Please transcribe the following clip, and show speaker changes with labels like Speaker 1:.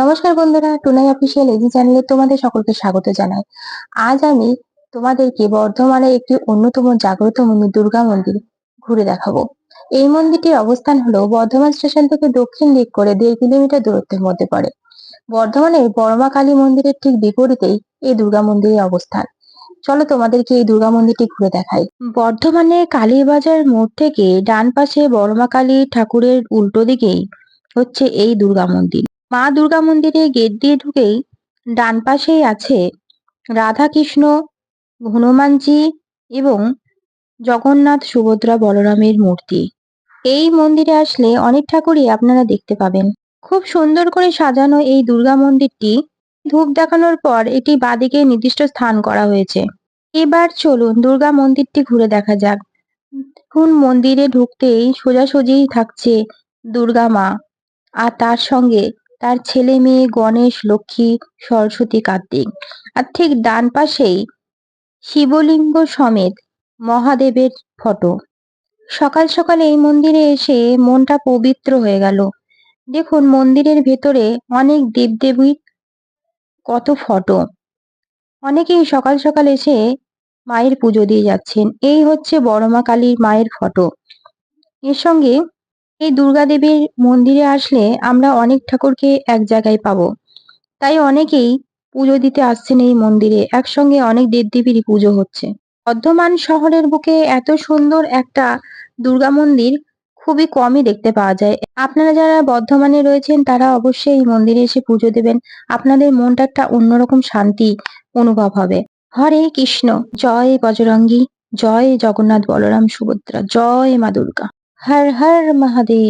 Speaker 1: নমস্কার বন্ধুরা, টুনাই official AG চ্যানেলে তোমাদের সকলকে স্বাগত জানাই। আজ আমি তোমাদেরকে বর্ধমানে একটি অন্যতম জাগ্রত মন্দির দুর্গা মন্দির ঘুরে দেখাবো। এই মন্দিরটির অবস্থান হলো বর্ধমান স্টেশন থেকে দক্ষিণ দিক করে দেড় কিলোমিটার দূরত্বের মধ্যে পড়ে। বর্ধমানের বর্মা কালী মন্দিরের ঠিক বিপরীতেই এই দুর্গা মন্দিরের অবস্থান। চলো তোমাদেরকে এই দুর্গা মন্দিরটি ঘুরে দেখাই। বর্ধমানে কালীবাজার মোড় থেকে ডান পাশে বড়মা কালী ঠাকুরের উল্টো দিকেই হচ্ছে এই দুর্গা মন্দির। মা দুর্গা মন্দিরে গেট দিয়ে ঢুকেই ডান পাশেই আছে রাধা কৃষ্ণ হনুমানজি এবং জগন্নাথ সুভদ্রা বলরামের মূর্তি। এই মন্দিরে আসলে অনেক ঠাকুরই আপনারা দেখতে পাবেন। খুব সুন্দর করে সাজানো এই দুর্গা মন্দিরটি। ধূপ দেখানোর পর এটি বাদিকে নির্দিষ্ট স্থান করা হয়েছে। এবার চলুন দুর্গা মন্দিরটি ঘুরে দেখা যাক। দেখুন মন্দিরে ঢুকতেই সোজাসুজি থাকছে দুর্গা মা। আর তার সঙ্গে তার ছেলে মেয়ে গণেশ, লক্ষ্মী, সরস্বতী, কার্তিক। আর ঠিক ডান পাশেই শিবলিঙ্গ সমেত মহাদেবের ফটো। সকাল সকাল এই মন্দিরে এসে মনটা পবিত্র হয়ে গেল। দেখুন মন্দিরের ভেতরে অনেক দেবদেবীর কত ফটো। অনেকেই সকাল সকাল এসে মায়ের পুজো দিয়ে যাচ্ছেন। এই হচ্ছে বড়মা কালীর মায়ের ফটো। এর সঙ্গে এই দুর্গা দেবীর মন্দিরে আসলে আমরা অনেক ঠাকুরকে এক জায়গায় পাবো। তাই অনেকেই পুজো দিতে আসছেন এই মন্দিরে। একসঙ্গে অনেক দেব দেবদেবীরই পুজো হচ্ছে। বর্ধমান শহরের বুকে এত সুন্দর একটা দুর্গা মন্দির খুবই কমই দেখতে পাওয়া যায়। আপনারা যারা বর্ধমানে রয়েছেন, তারা অবশ্যই এই মন্দিরে এসে পুজো দেবেন। আপনাদের মনটা একটা অন্যরকম শান্তি অনুভব হবে। হরে কৃষ্ণ, জয় বজরঙ্গী, জয় জগন্নাথ বলরাম সুভদ্রা, জয় মা দুর্গা। হর হর মহাদেব।